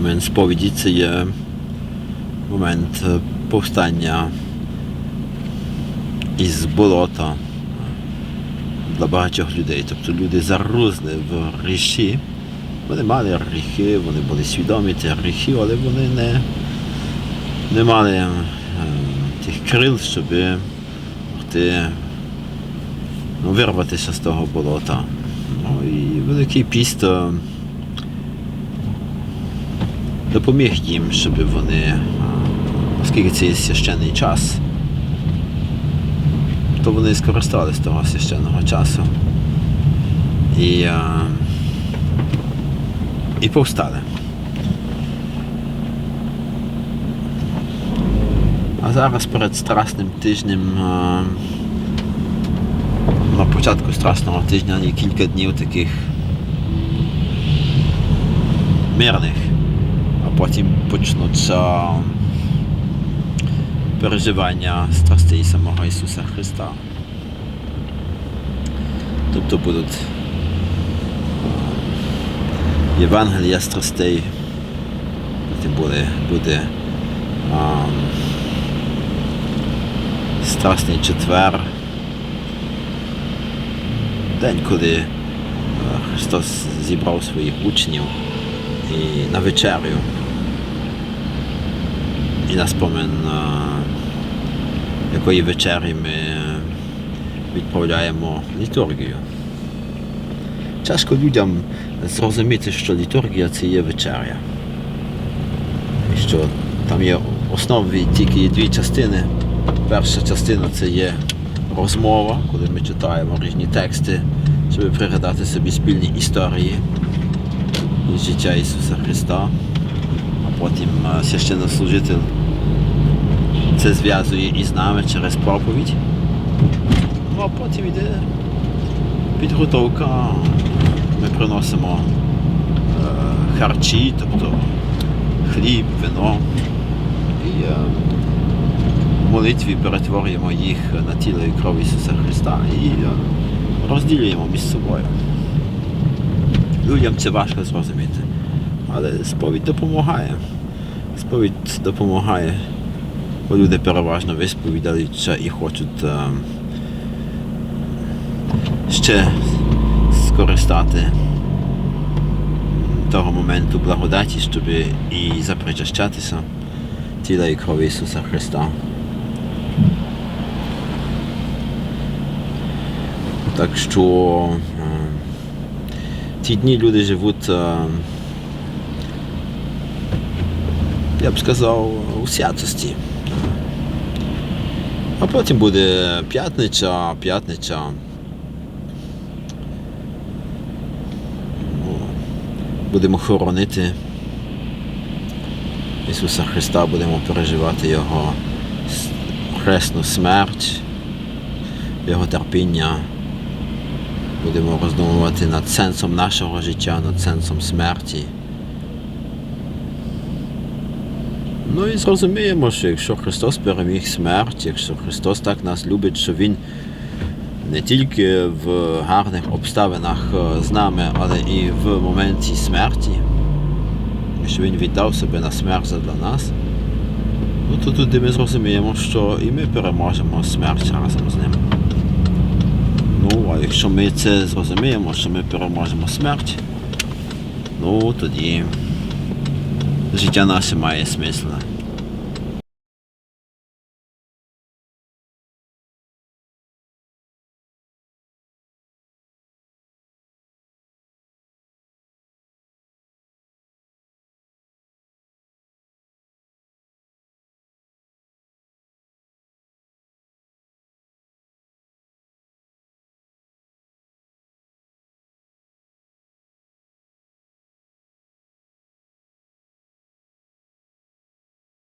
момент сповіді це є момент е, повстання із болота для багатьох людей. Тобто люди зарузли в гріші. Вони мали гріхи, вони були свідомі тих гріхів, але вони не, не мали е, тих крил, щоб могти ну, вирватися з того болота. Ну, і Великий піст е, допоміг їм, щоб вони, оскільки це є священний час, то вони скористались того священного часу. І, і повстали. А зараз перед страсним тижнем, на початку страсного тижня є кілька днів таких мирних, потім почнуться переживання страстей самого Ісуса Христа. Тобто будуть е, Євангелія страстей, потім буде, буде а, Страсний четвер, день, коли е, Христос зібрав своїх учнів і на вечерю. І на спомин якої вечері ми відправляємо літургію. Тяжко людям зрозуміти, що літургія це є вечеря. І що там є основі тільки є дві частини. Перша частина це є розмова, коли ми читаємо різні тексти, щоб пригадати собі спільні історії життя Ісуса Христа. Потім е, священнослужитель це зв'язує із нами через проповідь. Ну а потім йде підготовка. Ми приносимо е, харчі, тобто хліб, вино. І е, в молитві перетворюємо їх на тіло і кров Ісуса Христа і розділюємо між собою. Людям це важко зрозуміти, але сповідь допомагає. Сповідь допомагає, бо люди переважно висповідаються і хочуть е, ще скористати того моменту благодаті, щоб і запричащатися тіла і крові Ісуса Христа. Так що е, ці дні люди живуть, е, я б сказав, у святості. А потім буде п'ятниця, п'ятниця. Будемо хоронити Ісуса Христа, будемо переживати Його хресну смерть, Його терпіння. Будемо роздумувати над сенсом нашого життя, над сенсом смерті. Ну і зрозуміємо, що якщо Христос переміг смерть, якщо Христос так нас любить, що Він не тільки в гарних обставинах е, з нами, але і в моменті смерті, що Він віддав себе на смерть задля нас, ну то тоді ми зрозуміємо, що і ми переможемо смерть разом з ним. Ну, а якщо ми це зрозуміємо, що ми переможемо смерть, ну тоді życia nasze ma jest, myślę.